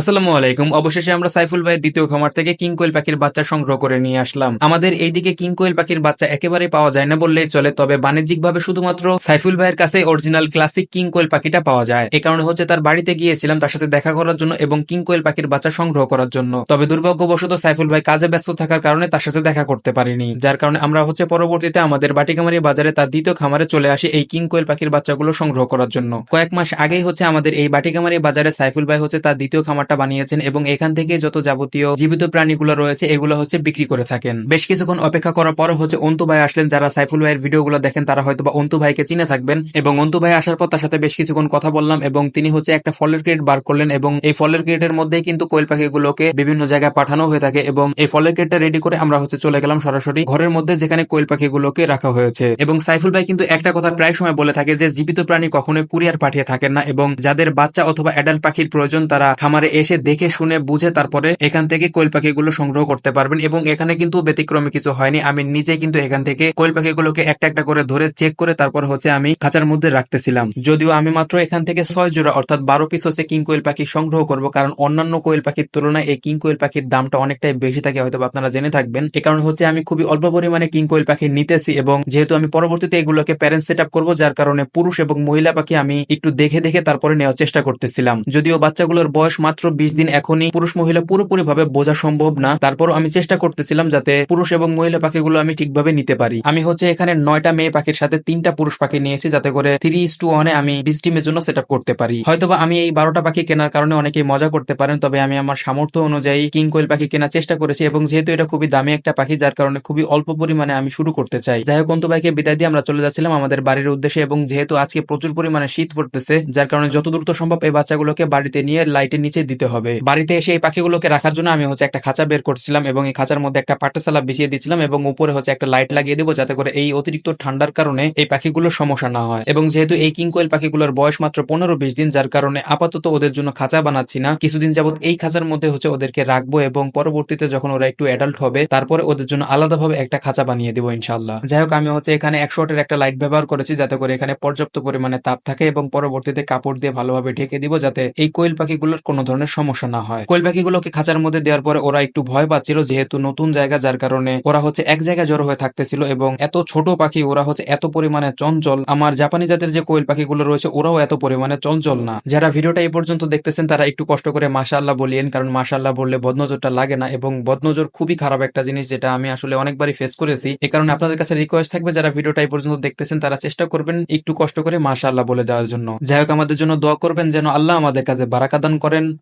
আসসালামু আলাইকুম। অবশেষে আমরা সাইফুল ভাইয়ের দ্বিতীয় খামার থেকে কিং কোয়েল পাখির বাচ্চা সংগ্রহ করে নিয়ে আসলাম। আমাদের এইদিকে কিং কোয়েল পাখির বাচ্চা একেবারে পাওয়া যায় না বললেই চলে, তবে বাণিজ্যিকভাবে শুধুমাত্র সাইফুল ভাইয়ের কাছে অরিজিনাল ক্লাসিক কিং কোয়েল পাখিটা পাওয়া যায়। এই কারণে হচ্ছে তার বাড়িতে গিয়েছিলাম তার সাথে দেখা করার জন্য এবং কিং কোয়েল পাখির বাচ্চা সংগ্রহ করার জন্য। তবে দুর্ভাগ্যবশত সাইফুল ভাই কাজে ব্যস্ত থাকার কারণে তার সাথে দেখা করতে পারিনি, যার কারণে আমরা হচ্ছে পরবর্তীতে আমাদের বাটিকামারি বাজারে তার দ্বিতীয় খামারে চলে আসি এই কিং কোয়েল পাখির বাচ্চাগুলো সংগ্রহ করার জন্য। কয়েক মাস আগেই হচ্ছে আমাদের এই বাটিকামারি বাজারে সাইফুল ভাই হচ্ছে তার দ্বিতীয় খামারটা বানিয়েছেন এবং এখান থেকে যত যাবতীয় জীবিত প্রাণীগুলো রয়েছে, এগুলো হচ্ছে বিক্রি করে থাকেন। বেশ কিছুক্ষণ অপেক্ষা করার পর হচ্ছে অন্তু ভাই আসলেন। যারা সাইফুল ভাইয়ের ভিডিওগুলো দেখেন, তারা হয়তো বা অন্তু ভাইকে চিনে থাকবেন। এবং অন্তু ভাই আসার পর তার সাথে বেশ কিছুক্ষণ কথা বললাম এবং তিনি হচ্ছে একটা ফলের ক্রেট বার করলেন এবং এই ফলের ক্রেটের মধ্যেই কিন্তু কোয়েল পাখিগুলোকে বিভিন্ন জায়গায় পাঠানো হয়ে থাকে এবং এই ফলের ক্রেটটা রেডি করে আমরা হচ্ছে চলে গেলাম সরাসরি ঘরের মধ্যে যেখানে কোয়েল পাখিগুলোকে রাখা হয়েছে। এবং সাইফুল ভাই কিন্তু একটা কথা প্রায় সময় বলে থাকে যে, জীবিত প্রাণী কখনোই কুরিয়ার পাঠিয়ে থাকেন না এবং যাদের বাচ্চা অথবা অ্যাডাল্ট পাখির প্রয়োজন, তারা খামারে এসে দেখে শুনে বুঝে তারপরে এখান থেকে কোয়েল পাখিগুলো সংগ্রহ করতে পারবেন এবং এখানে কিন্তু ব্যতিক্রমী কিছু হয়নি। আমি নিজে কিন্তু এখান থেকে কোয়েল পাখিগুলোকে একটা একটা করে ধরে চেক করে তারপর হচ্ছে আমি খাঁচার মধ্যে রাখতেছিলাম। যদিও আমি মাত্র এখান থেকে ছয় জোড়া অর্থাৎ বারো পিস হচ্ছে কিং কোয়েল পাখি সংগ্রহ করব কারণ অন্যান্য কোয়েল পাখির তুলনায় এই কিং কোয়েল পাখির দামটা অনেকটাই বেশি থাকে হয়তো আপনারা জেনে থাকবেন। এ কারণে হচ্ছে আমি খুবই অল্প পরিমাণে কিং কোয়েল পাখি নিতেছি এবং যেহেতু আমি পরবর্তীতে এগুলোকে প্যারেন্ট সেট আপ করব যার কারণে পুরুষ এবং মহিলা পাখি আমি একটু দেখে দেখে তারপরে নেওয়ার চেষ্টা করতেছিলাম। যদিও বাচ্চাগুলোর বয়স মাত্র বিশ দিন এখনই পুরুষ মহিলা পুরোপুরি ভাবে বোঝা সম্ভব না। তারপর আমি চেষ্টা করতেছিলাম যাতে পুরুষ এবং মহিলা পাখিগুলো আমি ঠিকভাবে নিতে পারি। আমি হচ্ছে এখানে নয়টা মেয়ে পাখির সাথে তিনটা পুরুষ পাখি নিয়েছি যাতে করে থ্রি ইস টু ওয়ানে আমি বিশ টিমের জন্য সেট করতে পারি। হয়তোবা আমি এই বারোটা পাখি কেনার কারণে অনেকেই মজা করতে পারেন, তবে আমি আমার সামর্থ্য অনুযায়ী কিং কোয়েল পাখি কেনার চেষ্টা করেছি এবং যেহেতু এটা খুবই দামি একটা পাখি, যার কারণে খুবই অল্প পরিমাণে আমি শুরু করতে চাই। যাই হোক, অন্তু ভাইকে বিদায় দিয়ে আমরা চলে যাচ্ছিলাম আমাদের বাড়ির উদ্দেশ্যে এবং যেহেতু আজকে প্রচুর পরিমাণে শীত পড়তেছে, যার কারণে যত দ্রুত সম্ভব এই বাচ্চাগুলোকে বাড়িতে নিয়ে লাইটের নিচে দিতে হবে। বাড়িতে এসে এই পাখিগুলোকে রাখার জন্য আমি হচ্ছে একটা খাঁচা বের করছিলাম এবং এই খাঁচার মধ্যে একটা পাটাসালা বিছিয়ে দিয়েছিলাম এবং উপরে হচ্ছে একটা লাইট লাগিয়ে দেবো যাতে করে এই অতিরিক্ত ঠান্ডার কারণে এই পাখিগুলোর সমস্যা না হয়। এবং যেহেতু এই কিং কোয়েল পাখিগুলোর বয়স মাত্র পনেরো বিশ দিন, যার কারণে আপাতত ওদের জন্য খাঁচা বানাচ্ছি না। কিছুদিন যাবত এই খাঁচার মধ্যে হচ্ছে ওদেরকে রাখব এবং পরবর্তীতে যখন ওরা একটু অ্যাডাল্ট হবে, তারপরে ওদের জন্য আলাদাভাবে একটা খাঁচা বানিয়ে দেবো ইনশাল্লাহ যাই হোক, আমি হচ্ছে এখানে একশো ওয়াটের একটা লাইট ব্যবহার করেছি যাতে করে এখানে পর্যাপ্ত পরিমাণে তাপ থাকে এবং পরবর্তীতে কাপড় দিয়ে ভালোভাবে ঢেকে দিব যাতে এই কোয়েল পাখিগুলোর কোনো ধরনের সমস্যা না হয়। কোয়েল পাখিগুলোকে খাঁচার মধ্যে দেওয়ার পরে ওরা একটু ভয় পাচ্ছিল, যেহেতু নতুন জায়গা, যার কারণে ওরা হচ্ছে এক জায়গায় জড়ো হয়ে থাকতেছিল এবং এত ছোট পাখি, ওরা হচ্ছে এত পরিমাণে চঞ্চল। আমার জাপানি জাতের যে কোয়েল পাখিগুলো রয়েছে, ওরাও এত পরিমাণে চঞ্চল না। যারা ভিডিওটা এই পর্যন্ত দেখতেছেন, তারা একটু কষ্ট করে মাশাআল্লাহ বলিয়েন, কারণ মাশাআল্লাহ বললে বদনজরটা লাগে না এবং বদনজর খুবই খারাপ একটা জিনিস, যেটা আমি আসলে অনেকবারই ফেস করেছি। এ কারণে আপনাদের কাছে রিকোয়েস্ট থাকবে, যারা ভিডিওটা এই পর্যন্ত দেখতেছেন, তারা চেষ্টা করবেন একটু কষ্ট করে মাশাআল্লাহ বলে দেওয়ার জন্য। যাই হোক, আমাদের জন্য দোয়া করবেন, যেন আল্লাহ আমাদের কাছে বারাকাদান করেন।